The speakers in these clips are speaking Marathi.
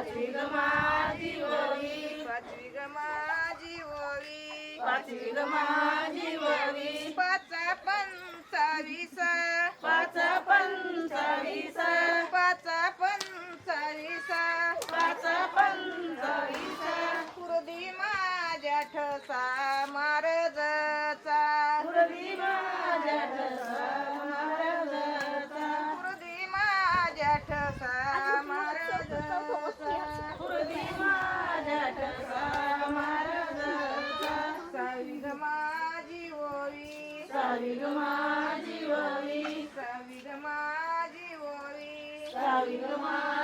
पाचवी ग माझी ओवी पाचवी ग माझी ओवी पाचवी ग माझी ओवी पाच पंचावीस पाच पंचावीस पाच पंचावीस पाच पंचावीस कृदी माझ्या ठसा सविगमा जीववी सविगमा जीववी सविगमा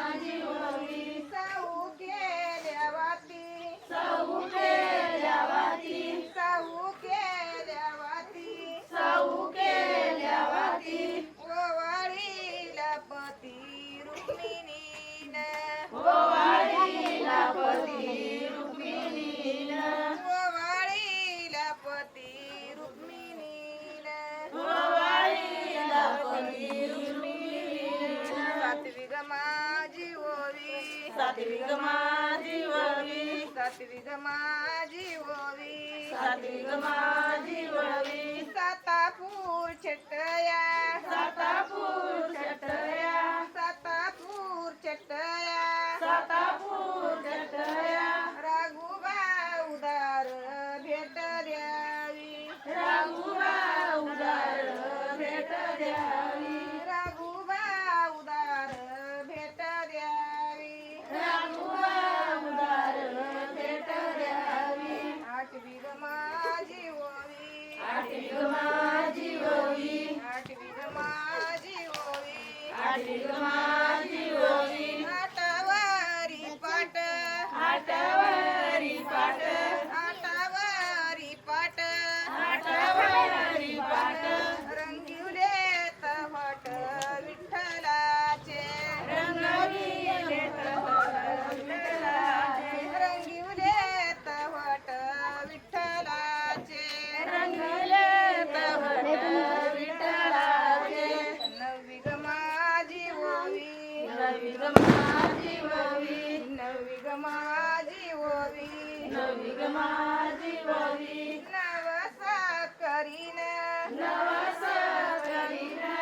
गमा जीवोवी सात्विक मा जीववी सात्विक मा जीववी सात्विक सातापूर छटया. सातापूर छटया. दुर्ग माझी नवसा करीना नवसा करीना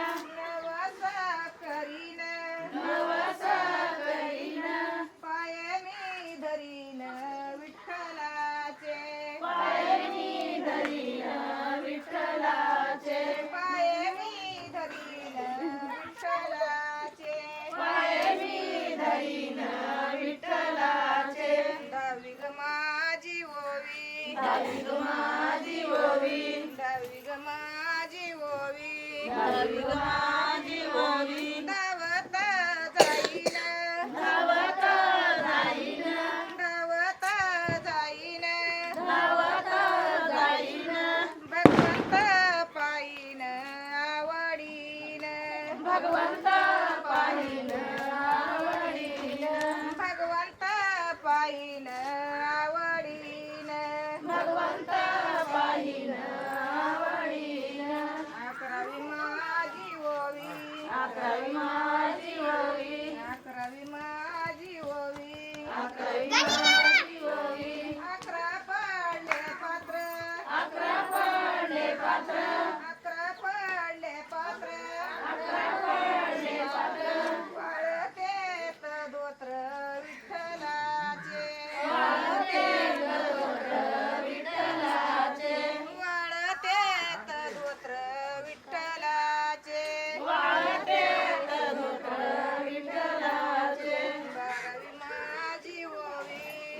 नवसा करीना विठ्ठलाचे। मी धरीन विठ्ठलाचे। धरीन विठ्ठलाचे। पाय मी धरीन ओवी. दहावी ग माझी ओवी. दहावी ग अकरावी माझी ओवी अकरावी माझी ओवी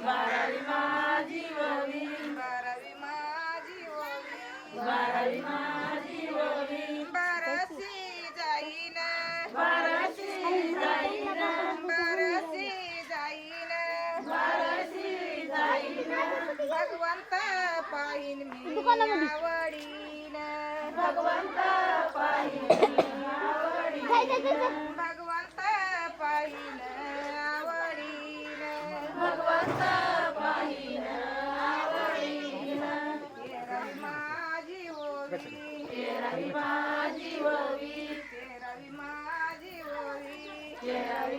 बारावी माझी ववी बारावी माझी ववी बारावी माझी ववी बारासी भगवंत पाहिन मी आवडीन. भगवंत पाईन आवडीन. भगवंत पाहिन ओवी तेरावी माझी ओवी तेरावी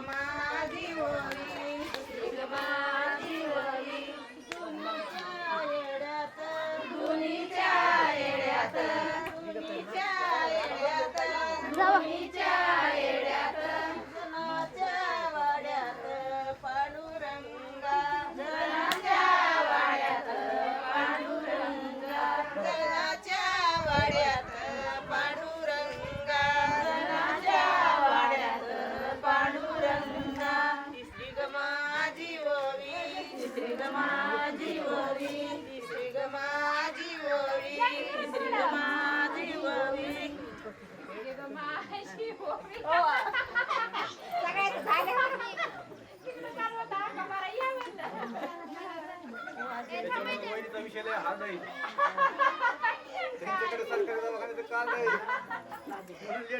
Thank you. सगळ्याच झालं त्यांच्याकडे सरकारी दवाखान्याचं काल नाही म्हणून